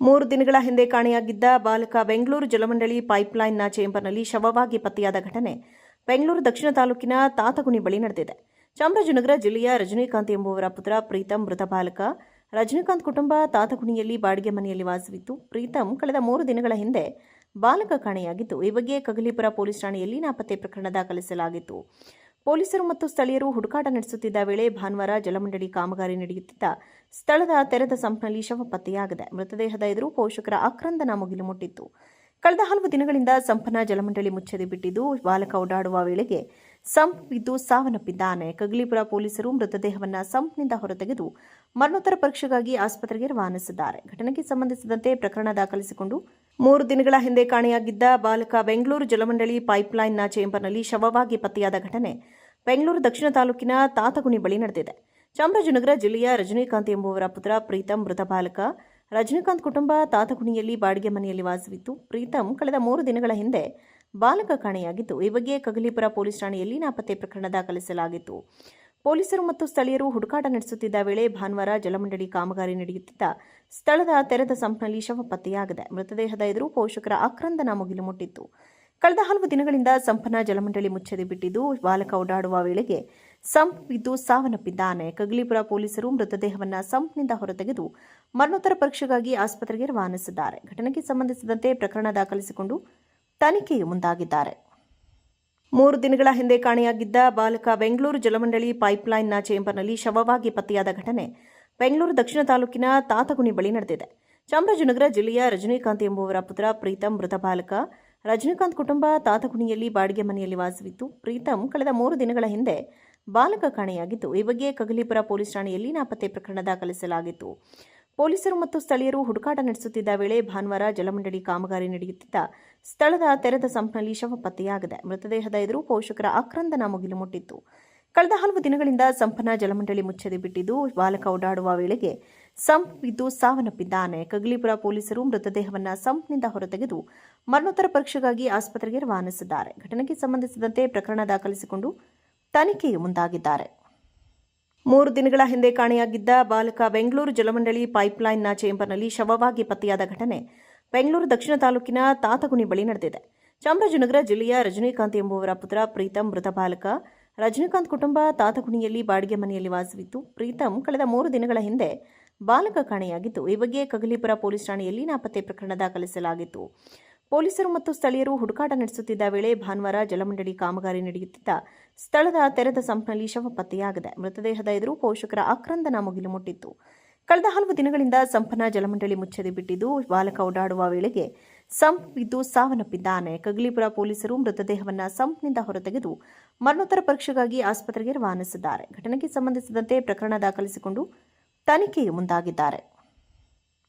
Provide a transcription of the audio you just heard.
ಮೂರು ದಿನಗಳ ಹಿಂದೆ ಕಾಣೆಯಾಗಿದ್ದ ಬಾಲಕ ಬೆಂಗಳೂರು ಜಲಮಂಡಳಿ ಪೈಪ್ಲೈನ್ನ ಚೇಂಬರ್ನಲ್ಲಿ ಶವವಾಗಿ ಪತ್ತೆಯಾದ ಘಟನೆ ಬೆಂಗಳೂರು ದಕ್ಷಿಣ ತಾಲೂಕಿನ ತಾತಗುಣಿ ಬಳಿ ನಡೆದಿದೆ. ಚಾಮರಾಜನಗರ ಜಿಲ್ಲೆಯ ರಜನಿಕಾಂತ್ ಎಂಬುವರ ಪುತ್ರ ಪ್ರೀತಂ ಮೃತ ಬಾಲಕ. ರಜನಿಕಾಂತ್ ಕುಟುಂಬ ತಾತಗುಣಿಯಲ್ಲಿ ಬಾಡಿಗೆ ಮನೆಯಲ್ಲಿ ವಾಸವಿತ್ತು. ಪ್ರೀತಂ ಕಳೆದ ಮೂರು ದಿನಗಳ ಹಿಂದೆ ಬಾಲಕ ಕಾಣೆಯಾಗಿದ್ದು, ಈ ಬಗ್ಗೆ ಕಗಲಿಪುರ ಪೊಲೀಸ್ ಠಾಣೆಯಲ್ಲಿ ನಾಪತ್ತೆ ಪ್ರಕರಣ ದಾಖಲಿಸಲಾಗಿತ್ತು. ಪೊಲೀಸರು ಮತ್ತು ಸ್ಥಳೀಯರು ಹುಡುಕಾಟ ನಡೆಸುತ್ತಿದ್ದ ವೇಳೆ ಭಾನುವಾರ ಜಲಮಂಡಳಿ ಕಾಮಗಾರಿ ನಡೆಯುತ್ತಿದ್ದ ಸ್ಥಳದ ತೆರೆದ ಸಂಪ್ನಲ್ಲಿ ಶವ ಪತ್ತೆಯಾಗಿದೆ. ಮೃತದೇಹದ ಎದುರು ಪೋಷಕರ ಆಕ್ರಂದನ ಮುಗಿಲು ಮುಟ್ಟಿತ್ತು. ಕಳೆದ ಹಲವು ದಿನಗಳಿಂದ ಸಂಪನ ಜಲಮಂಡಳಿ ಮುಚ್ಚದೆ ಬಿಟ್ಟಿದ್ದು, ಬಾಲಕ ಓಡಾಡುವ ವೇಳೆಗೆ ಸಂಪ್ ಬಿದ್ದು ಸಾವನ್ನಪ್ಪಿದ್ದಾನೆ ಕಗ್ಲಿಪುರ ಪೊಲೀಸರು ಮೃತದೇಹವನ್ನ ಸಂಪ್ನಿಂದ ಹೊರತೆಗೆದು ಮರಣೋತ್ತರ ಪರೀಕ್ಷೆಗಾಗಿ ಆಸ್ಪತ್ರೆಗೆ ರವಾನಿಸಿದ್ದಾರೆ. ಘಟನೆಗೆ ಸಂಬಂಧಿಸಿದಂತೆ ಪ್ರಕರಣ ದಾಖಲಿಸಿಕೊಂಡು ಮೂರು ದಿನಗಳ ಹಿಂದೆ ಕಾಣೆಯಾಗಿದ್ದ ಬಾಲಕ ಬೆಂಗಳೂರು ಜಲಮಂಡಳಿ ಪೈಪ್ಲೈನ್ನ ಚೇಂಬರ್ನಲ್ಲಿ ಶವವಾಗಿ ಪತ್ತೆಯಾದ ಘಟನೆ ಬೆಂಗಳೂರು ದಕ್ಷಿಣ ತಾಲೂಕಿನ ತಾತಗುಣಿ ಬಳಿ ನಡೆದಿದೆ. ಚಾಮರಾಜನಗರ ಜಿಲ್ಲೆಯ ರಜನಿಕಾಂತ್ ಎಂಬುವರ ಪುತ್ರ ಪ್ರೀತಂ ಮೃತ ಬಾಲಕ. ರಜನಿಕಾಂತ್ ಕುಟುಂಬ ತಾತಗುಣಿಯಲ್ಲಿ ಬಾಡಿಗೆ ಮನೆಯಲ್ಲಿ ವಾಸವಿತ್ತು. ಪ್ರೀತಂ ಕಳೆದ ಮೂರು ದಿನಗಳ ಹಿಂದೆ ಬಾಲಕ ಕಾಣೆಯಾಗಿದ್ದು, ಈ ಬಗ್ಗೆ ಕಗಲಿಪುರ ಪೊಲೀಸ್ ಠಾಣೆಯಲ್ಲಿ ನಾಪತ್ತೆ ಪ್ರಕರಣ ದಾಖಲಿಸಲಾಗಿತ್ತು. ಪೊಲೀಸರು ಮತ್ತು ಸ್ಥಳೀಯರು ಹುಡುಕಾಟ ನಡೆಸುತ್ತಿದ್ದ ವೇಳೆ ಭಾನುವಾರ ಜಲಮಂಡಳಿ ಕಾಮಗಾರಿ ನಡೆಯುತ್ತಿದ್ದ ಸ್ಥಳದ ತೆರೆದ ಸಂಪ್ನಲ್ಲಿ ಶವ ಪತ್ತೆಯಾಗಿದೆ. ಮೃತದೇಹದ ಎದುರು ಪೋಷಕರ ಆಕ್ರಂದನ ಮುಗಿಲು ಮುಟ್ಟಿತ್ತು. ಕಳೆದ ಹಲವು ದಿನಗಳಿಂದ ಸಂಪನ ಜಲಮಂಡಳಿ ಮುಚ್ಚದೆ ಬಿಟ್ಟಿದ್ದು, ಬಾಲಕ ಓಡಾಡುವ ವೇಳೆಗೆ ಸಂಪ್ ಬಿದ್ದು ಸಾವನ್ನಪ್ಪಿದ್ದಾನೆ ಕಗ್ಲಿಪುರ ಪೊಲೀಸರು ಮೃತದೇಹವನ್ನು ಸಂಪ್ನಿಂದ ಹೊರತೆಗೆದು ಮರಣೋತ್ತರ ಪರೀಕ್ಷೆಗಾಗಿ ಆಸ್ಪತ್ರೆಗೆ ರವಾನಿಸಿದ್ದಾರೆ. ಘಟನೆಗೆ ಸಂಬಂಧಿಸಿದಂತೆ ಪ್ರಕರಣ ದಾಖಲಿಸಿಕೊಂಡು ತನಿಖೆಗೆ ಮುಂದಾಗಿದ್ದಾರೆ. ಮೂರು ದಿನಗಳ ಹಿಂದೆ ಕಾಣೆಯಾಗಿದ್ದ ಬಾಲಕ ಬೆಂಗಳೂರು ಜಲಮಂಡಳಿ ಪೈಪ್ಲೈನ್ನ ಚೇಂಬರ್ನಲ್ಲಿ ಶವವಾಗಿ ಪತ್ತೆಯಾದ ಘಟನೆ ಬೆಂಗಳೂರು ದಕ್ಷಿಣ ತಾಲೂಕಿನ ತಾತಗುಣಿ ಬಳಿ ನಡೆದಿದೆ. ಚಾಮರಾಜನಗರ ಜಿಲ್ಲೆಯ ರಜನಿಕಾಂತ್ ಎಂಬುವರ ಪುತ್ರ ಪ್ರೀತಂ ಮೃತ ಬಾಲಕ. ರಜನಿಕಾಂತ್ ಕುಟುಂಬ ತಾತಗುಣಿಯಲ್ಲಿ ಬಾಡಿಗೆ ಮನೆಯಲ್ಲಿ ವಾಸವಿತ್ತು. ಪ್ರೀತಂ ಕಳೆದ ಮೂರು ದಿನಗಳ ಹಿಂದೆ ಬಾಲಕ ಕಾಣೆಯಾಗಿದ್ದು, ಈ ಬಗ್ಗೆ ಕಗಲಿಪುರ ಪೊಲೀಸ್ ಠಾಣೆಯಲ್ಲಿ ನಾಪತ್ತೆ ಪ್ರಕರಣ ದಾಖಲಿಸಲಾಗಿತ್ತು. ಪೊಲೀಸರು ಮತ್ತು ಸ್ಥಳೀಯರು ಹುಡುಕಾಟ ನಡೆಸುತ್ತಿದ್ದ ವೇಳೆ ಭಾನುವಾರ ಜಲಮಂಡಳಿ ಕಾಮಗಾರಿ ನಡೆಯುತ್ತಿದ್ದ ಸ್ಥಳದ ತೆರೆದ ಸಂಪ್ನಲ್ಲಿ ಶವ ಪತ್ತೆಯಾಗಿದೆ. ಮೃತದೇಹದ ಎದುರು ಪೋಷಕರ ಆಕ್ರಂದನ ಮುಗಿಲು ಮುಟ್ಟಿತ್ತು. ಕಳೆದ ಹಲವು ದಿನಗಳಿಂದ ಸಂಪನ ಜಲಮಂಡಳಿ ಮುಚ್ಚದೆ ಬಿಟ್ಟಿದ್ದು, ಬಾಲಕ ಓಡಾಡುವ ವೇಳೆಗೆ ಸಂಪ್ ಬಿದ್ದು ಸಾವನ್ನಪ್ಪಿದ್ದಾನೆ ಕಗ್ಲಿಪುರ ಪೊಲೀಸರು ಮೃತದೇಹವನ್ನ ಸಂಪ್ನಿಂದ ಹೊರತೆಗೆದು ಮರಣೋತ್ತರ ಪರೀಕ್ಷೆಗಾಗಿ ಆಸ್ಪತ್ರೆಗೆ ರವಾನಿಸಿದ್ದಾರೆ. ಘಟನೆಗೆ ಸಂಬಂಧಿಸಿದಂತೆ ಪ್ರಕರಣ ದಾಖಲಿಸಿಕೊಂಡು ತನಿಖೆಗೆ ಮುಂದಾಗಿದ್ದಾರೆ. ಮೂರು ದಿನಗಳ ಹಿಂದೆ ಕಾಣೆಯಾಗಿದ್ದ ಬಾಲಕ ಬೆಂಗಳೂರು ಜಲಮಂಡಳಿ ಪೈಪ್ಲೈನ್ನ ಚೇಂಬರ್ನಲ್ಲಿ ಶವವಾಗಿ ಪತ್ತೆಯಾದ ಘಟನೆ ಬೆಂಗಳೂರು ದಕ್ಷಿಣ ತಾಲೂಕಿನ ತಾತಗುಣಿ ಬಳಿ ನಡೆದಿದೆ. ಚಾಮರಾಜನಗರ ಜಿಲ್ಲೆಯ ರಜನಿಕಾಂತ್ ಎಂಬುವರ ಪುತ್ರ ಪ್ರೀತಂ ಮೃತ ಬಾಲಕ. ರಜನಿಕಾಂತ್ ಕುಟುಂಬ ತಾತಗುಣಿಯಲ್ಲಿ ಬಾಡಿಗೆ ಮನೆಯಲ್ಲಿ ವಾಸವಿತ್ತು. ಪ್ರೀತಂ ಕಳೆದ ಮೂರು ದಿನಗಳ ಹಿಂದೆ ಬಾಲಕ ಕಾಣೆಯಾಗಿದ್ದು, ಈ ಬಗ್ಗೆ ಕಗಲೀಪುರ ಪೊಲೀಸ್ ಠಾಣೆಯಲ್ಲಿ ನಾಪತ್ತೆ ಪ್ರಕರಣ ದಾಖಲಿಸಲಾಗಿತ್ತು. ಪೊಲೀಸರು ಮತ್ತು ಸ್ಥಳೀಯರು ಹುಡುಕಾಟ ನಡೆಸುತ್ತಿದ್ದ ವೇಳೆ ಭಾನುವಾರ ಜಲಮಂಡಳಿ ಕಾಮಗಾರಿ ನಡೆಯುತ್ತಿದ್ದ ಸ್ಥಳದ ತೆರೆದ ಸಂಪ್ನಲ್ಲಿ ಶವ ಪತ್ತೆಯಾಗಿದೆ. ಮೃತದೇಹದ ಎದುರು ಪೋಷಕರ ಆಕ್ರಂದನ ಮುಗಿಲು ಮುಟ್ಟಿತ್ತು ಕಳೆದ ಹಲವು ದಿನಗಳಿಂದ ಸಂಪನ ಜಲಮಂಡಳಿ ಮುಚ್ಚದೆ ಬಿಟ್ಟಿದ್ದು, ಬಾಲಕ ಓಡಾಡುವ ವೇಳೆಗೆ ಸಂಪ್ ಬಿದ್ದು ಸಾವನ್ನಪ್ಪಿದ್ದಾನೆ ಕಗ್ಲಿಪುರ ಪೊಲೀಸರು ಮೃತದೇಹವನ್ನು ಸಂಪ್ನಿಂದ ಹೊರತೆಗೆದು ಮರಣೋತ್ತರ ಪರೀಕ್ಷೆಗಾಗಿ ಆಸ್ಪತ್ರೆಗೆ ರವಾನಿಸಿದ್ದಾರೆ. ಘಟನೆಗೆ ಸಂಬಂಧಿಸಿದಂತೆ ಪ್ರಕರಣ ದಾಖಲಿಸಿಕೊಂಡು ತನಿಖೆಗೆ ಮುಂದಾಗಿದ್ದಾರೆ.